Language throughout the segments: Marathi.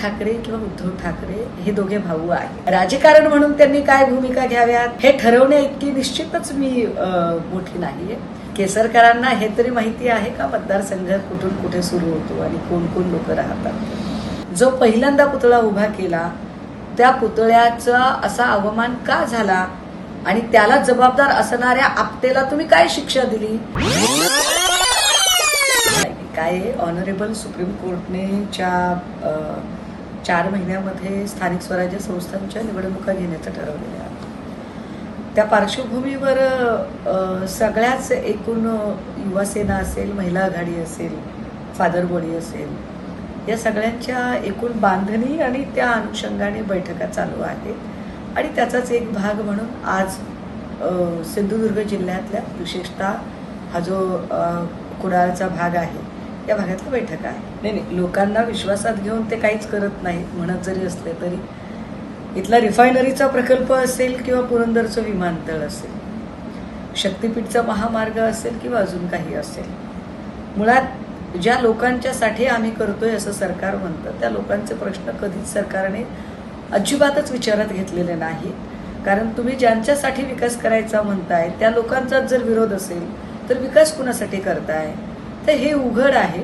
ठाकरे किंवा उद्धव ठाकरे हे दोघे भाऊ आहेत. राजकारण म्हणून त्यांनी काय भूमिका घ्याव्यात हे ठरवण्या इतकी निश्चितच मी मोठी नाहीये. केसरकरांना हे तरी माहिती आहे का मतदारसंघ कुठून कुठे सुरू होतो आणि कोण कोण लोक राहतात? जो पहिल्यांदा पुतळा उभा केला त्या पुतळ्याचा असा अवमान का झाला आणि त्याला जबाबदार असणाऱ्या आपतेला तुम्ही काय शिक्षा दिली? काय ऑनरेबल सुप्रीम कोर्टनेच्या चार महिन्यामध्ये स्थानिक स्वराज्य संस्थांच्या निवडणुका घेण्याचं ठरवलेलं आहे. त्या पार्श्वभूमीवर सगळ्याच एकूण युवासेना असेल महिला आघाडी असेल फादर बोडी असेल या सगळ्यांच्या एकूण बांधणी आणि त्या अनुषंगाने बैठका चालू आहेत. आणि त्याचाच एक भाग म्हणून आज सिंधुदुर्ग जिल्ह्यातल्या विशेषतः हा जो कुडाळचा भाग आहे या भागातल्या बैठका आहे. नाही नाही लोकांना विश्वासात घेऊन ते काहीच करत नाहीत म्हणत जरी असले तरी. इथला रिफायनरीचा प्रकल्प असेल किंवा पुरंदरचं विमानतळ असेल शक्तिपीठचा महामार्ग असेल किंवा अजून काही असेल मुळात ज्या लोकांच्यासाठी आम्ही करतोय असं सरकार म्हणतं त्या लोकांचे प्रश्न कधीच सरकारने अजिबातच विचारात घेतलेले नाही कारण तुम्ही ज्यांच्यासाठी विकास करायचा म्हणताय त्या लोकांचाच जर विरोध असेल तर विकास कुणासाठी करताय? तर हे उघड आहे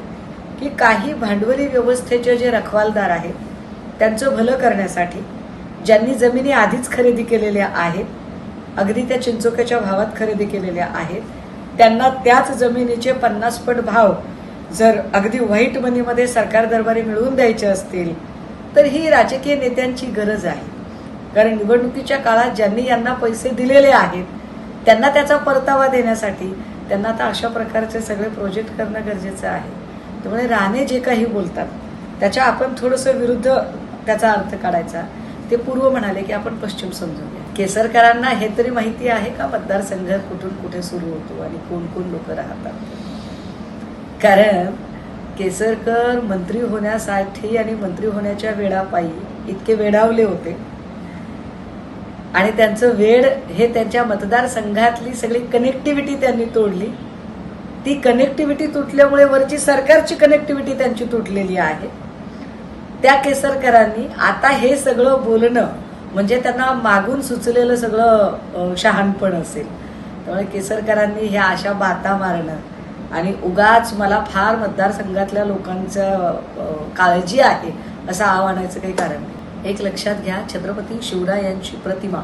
की काही भांडवली व्यवस्थेचे जे रखवालदार आहेत त्यांचं भलं करण्यासाठी ज्यांनी जमिनी आधीच खरेदी केलेल्या आहेत अगदी त्या चिंचोक्याच्या भावात खरेदी केलेल्या आहेत त्यांना त्याच जमिनीचे पन्नास पट भाव जर अगदी व्हाईट मनीमध्ये सरकार दरबारी मिळवून द्यायचे असतील तर ही राजकीय नेत्यांची गरज आहे. कारण निवडणुकीच्या काळात ज्यांनी यांना पैसे दिलेले आहेत त्यांना त्याचा परतावा देण्यासाठी त्यांना आता अशा प्रकारचे सगळे प्रोजेक्ट करणं गरजेचं आहे. त्यामुळे राणे जे काही बोलतात त्याच्या आपण थोडंसं विरुद्ध त्याचा अर्थ काढायचा. ते पूर्व म्हणाले की आपण पश्चिम समजून घ्या. केसरकरांना हे तरी माहिती आहे का मतदारसंघ कुठून कुठे सुरू होतो आणि कोण कोण लोक राहतात? कारण केसरकर मंत्री होण्यासाठी आणि मंत्री होण्याच्या वेळापायी इतके वेडावले होते. आणि त्यांचं वेळ हे त्यांच्या मतदारसंघातली सगळी कनेक्टिव्हिटी त्यांनी तोडली. ती कनेक्टिव्हिटी तुटल्यामुळे वरची सरकारची कनेक्टिव्हिटी त्यांची तुटलेली आहे. त्या केसरकरांनी आता हे सगळं बोलणं म्हणजे त्यांना मागून सुचलेलं सगळं शहाणपण असेल. त्यामुळे केसरकरांनी ह्या अशा बाता मारणं आणि उगाच मला फार मतदारसंघातल्या लोकांचं काळजी आहे असं आव्हानाचं काही कारण नाही. एक लक्षात घ्या छत्रपती शिवरायांची प्रतिमा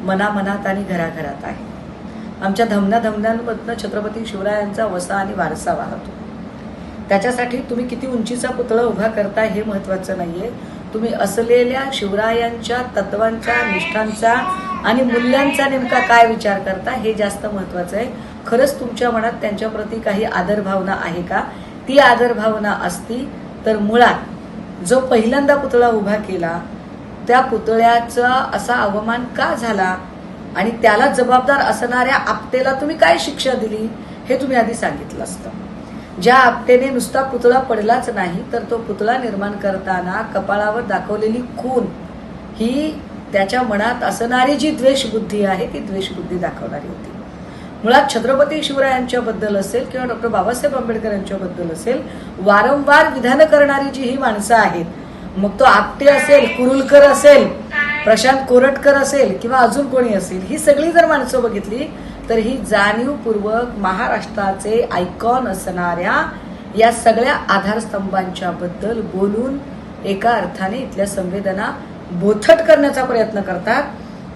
मनामनात आणि घराघरात आहे. आमच्या धमना धमन्यांमधनं छत्रपती शिवरायांचा वसा आणि वारसा वाहतो. त्याच्यासाठी तुम्ही किती उंचीचा पुतळा उभा करताय हे महत्वाचं नाहीये. तुम्ही असलेल्या शिवरायांच्या तत्वांचा निष्ठांचा आणि मूल्यांचा नेमका काय विचार करता हे जास्त महत्वाचं आहे. खरंच तुमच्या मनात त्यांच्याप्रती काही आदरभावना आहे का? ती आदरभावना असती तर मुळात जो पहिल्यांदा पुतळा उभा केला त्या पुतळ्याचा असा अवमान का झाला? आणि त्याला जबाबदार असणाऱ्या आपटेला तुम्ही काय शिक्षा दिली? हे तुम्ही आधी सांगितलं असतं. ज्या आपटेने नुसता पुतळा पडलाच नाही तर तो पुतळा निर्माण करताना कपाळावर दाखवलेली खून ही त्याच्या मनात असणारी जी द्वेषबुद्धी आहे ती द्वेषबुद्धी दाखवणारी होती. मुळात छत्रपती शिवरायांच्याबद्दल असेल किंवा डॉक्टर बाबासाहेब आंबेडकर यांच्याबद्दल असेल वारंवार विधानं करणारी जी ही माणसं आहेत मग तो आपटे असेल कुरुलकर असेल प्रशांत कोरटकर असेल किंवा अजून कोणी असेल ही सगळी जर माणसं बघितली तर ही जाणीवपूर्वक महाराष्ट्राचे आयकॉन असणाऱ्या या सगळ्या आधारस्तंभांच्या बद्दल बोलून एका अर्थाने इथल्या संवेदना बोथट करण्याचा प्रयत्न करतात.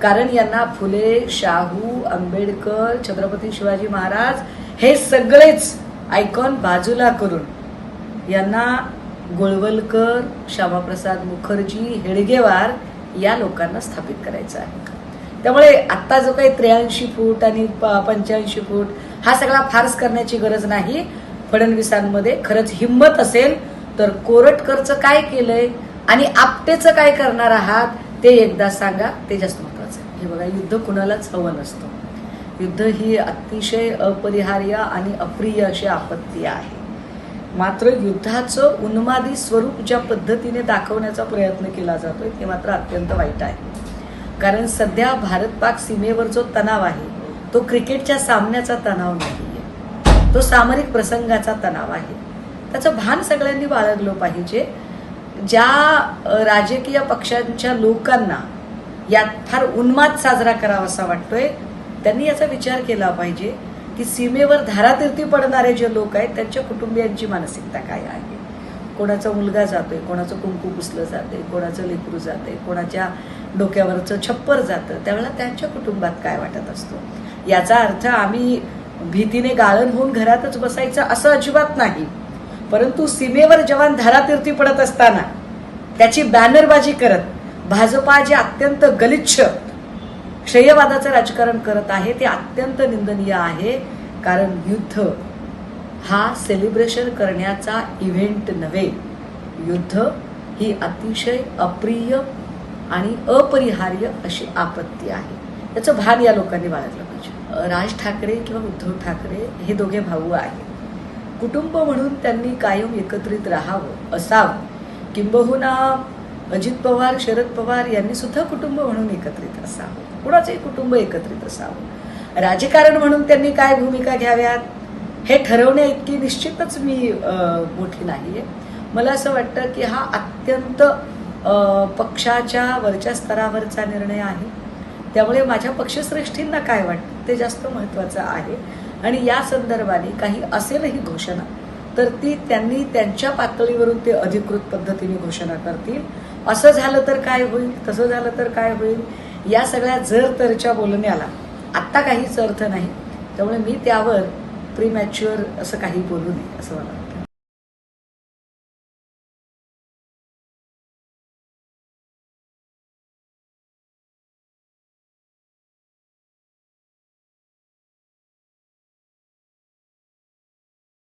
कारण यांना फुले शाहू आंबेडकर छत्रपती शिवाजी महाराज हे सगळेच आयकॉन बाजूला करून यांना गोळवलकर श्यामाप्रसाद मुखर्जी हेडगेवार या लोकांना स्थापित करायचं आहे. त्यामुळे आत्ता जो काही त्र्याऐंशी फूट आणि पंच्याऐंशी फूट हा सगळा फार्स करण्याची गरज नाही. फडणवीसांमध्ये खरंच हिंमत असेल तर कोरटकरचं काय केलंय आणि आपटेचं काय करणार आहात ते एकदा सांगा ते जास्त हे बघा युद्ध कुणालाच हवं नसतं. युद्ध ही अतिशय अपरिहार्य आणि अप्रिय अशी आपत्ती आहे. मात्र युद्धाचं उन्मादी स्वरूप ज्या पद्धतीने दाखवण्याचा प्रयत्न केला जातोय ते मात्र अत्यंत वाईट आहे. कारण सध्या भारत पाक सीमेवर जो तणाव आहे तो क्रिकेटच्या सामन्याचा तणाव नाही तो सामरिक प्रसंगाचा तणाव आहे. त्याचं भान सगळ्यांनी बाळगलं पाहिजे. ज्या राजकीय पक्षांच्या लोकांना यात फार उन्माद साजरा करावा असा वाटतोय. त्यांनी याचा विचार केला पाहिजे की सीमेवर धारातीर्थी पडणारे जे लोक आहेत त्यांच्या कुटुंबियांची मानसिकता काय आहे? कोणाचा मुलगा जातोय कोणाचं कुंकू पुसलं जाते कोणाचं लेकरू जाते कोणाच्या डोक्यावरचं छप्पर जातं त्यावेळेला त्यांच्या कुटुंबात काय वाटत असतो? याचा अर्थ आम्ही भीतीने गाळण होऊन घरातच बसायचं असं अजिबात नाही. परंतु सीमेवर जवान धारातीर्थी पडत असताना त्याची बॅनरबाजी करत भाजपा जे अत्यंत गलिच्छ श्रेयवादाचं राजकारण करत आहे ते अत्यंत निंदनीय आहे. कारण युद्ध हा सेलिब्रेशन करण्याचा इव्हेंट नव्हे. युद्ध ही अतिशय अप्रिय आणि अपरिहार्य अशी आपत्ती आहे. याचं भान या लोकांनी बाळगलं पाहिजे. राज ठाकरे किंवा उद्धव ठाकरे हे दोघे भाऊ आहेत. कुटुंब म्हणून त्यांनी कायम एकत्रित राहावं असावं. किंबहुना अजित पवार शरद पवार यांनी सुद्धा कुटुंब म्हणून एकत्रित असावं. कुणाचंही कुटुंब एकत्रित असावं. राजकारण म्हणून त्यांनी काय भूमिका घ्याव्यात हे ठरवण्या इतकी निश्चितच मी मोठी नाही आहे मला असं वाटतं की हा अत्यंत पक्षाच्या वरच्या स्तरावरचा निर्णय आहे. त्यामुळे माझ्या पक्षश्रेष्ठींना काय वाटतं ते जास्त महत्त्वाचं आहे. आणि या संदर्भाने काही असेलही घोषणा. तर ती त्यांनी त्यांच्या पातळीवरून ते अधिकृत पद्धतीने घोषणा करतील. असं झालं तर काय होईल? तसं झालं तर काय होईल? या सगळ्या जर तरच्या बोलण्याला आत्ता काहीच अर्थ नाही. त्यामुळे मी त्यावर प्रीमॅच्युअर असं काही बोलू नये असं मला वाटतं.